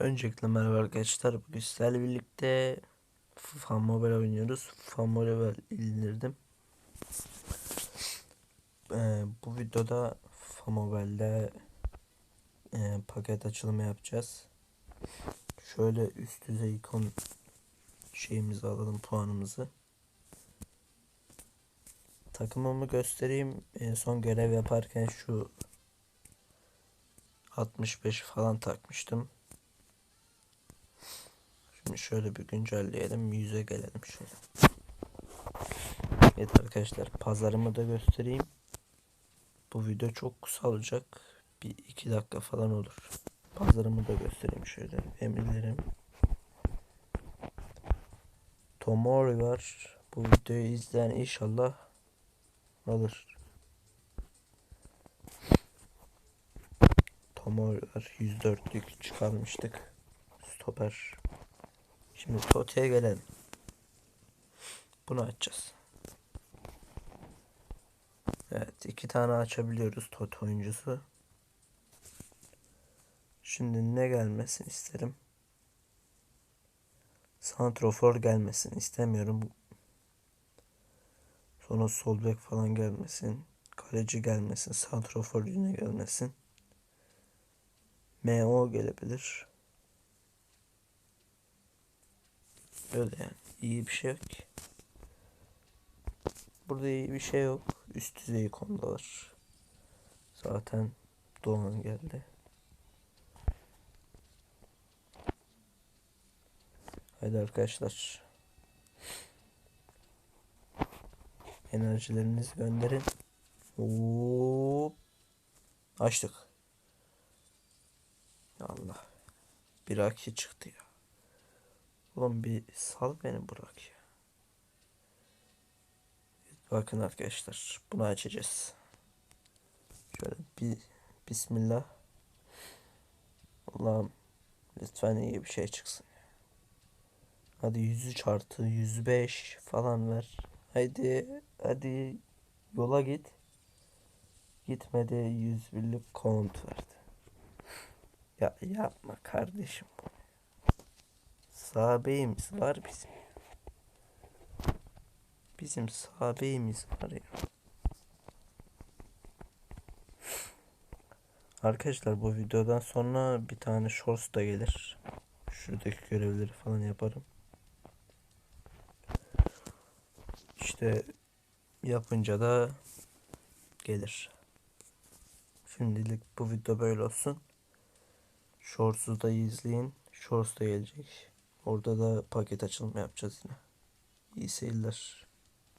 Öncelikle merhaba arkadaşlar. Bugün sizlerle birlikte Fan Mobile oynuyoruz. Fan Mobile indirdim. Ee, bu videoda Fan Mobile'de e, paket açılımı yapacağız. Şöyle üst düzey ikon şeyimizi alalım puanımızı. Takımımı göstereyim. En son görev yaparken şu 65 falan takmıştım. Şimdi şöyle bir güncelleyelim. Yüze gelelim şöyle. Evet arkadaşlar pazarımı da göstereyim. Bu video çok kısa olacak. Bir iki dakika falan olur. Pazarımı da göstereyim şöyle. Emirlerim. Tomori var. Bu videoyu izleyen inşallah alır. Tomori var. 104'lük çıkarmıştık. Stoper. Şimdi Tote'ye gelelim. Bunu açacağız. Evet iki tane açabiliyoruz Tote oyuncusu. Şimdi ne gelmesin isterim. Santrofor gelmesin istemiyorum. Sonra sol bek falan gelmesin. Kaleci gelmesin. Santrofor yine gelmesin. MO gelebilir. Öyle yani. İyi bir şey yok. Burada iyi bir şey yok. Üst düzey konudalar. Zaten Doğan geldi. Haydi arkadaşlar. Enerjilerinizi gönderin. Hop. Açtık. Allah. Bir aki çıktı ya. Oğlum bir sal beni bırak ya. Bakın arkadaşlar bunu açacağız. Şöyle bir bismillah. Allah'ım lütfen iyi bir şey çıksın. Hadi 103 artı 105 falan ver. Haydi hadi yola git. Gitmedi 101'lik kont verdi. Ya yapma kardeşim bunu. Sahabeyimiz var bizim. Bizim sahabeyimiz var ya. Arkadaşlar bu videodan sonra bir tane shorts da gelir. Şuradaki görevleri falan yaparım. İşte yapınca da gelir. Şimdilik bu video böyle olsun. Shorts'u da izleyin. Shorts da gelecek. Orada da paket açılımı yapacağız yine. İyi seyirler.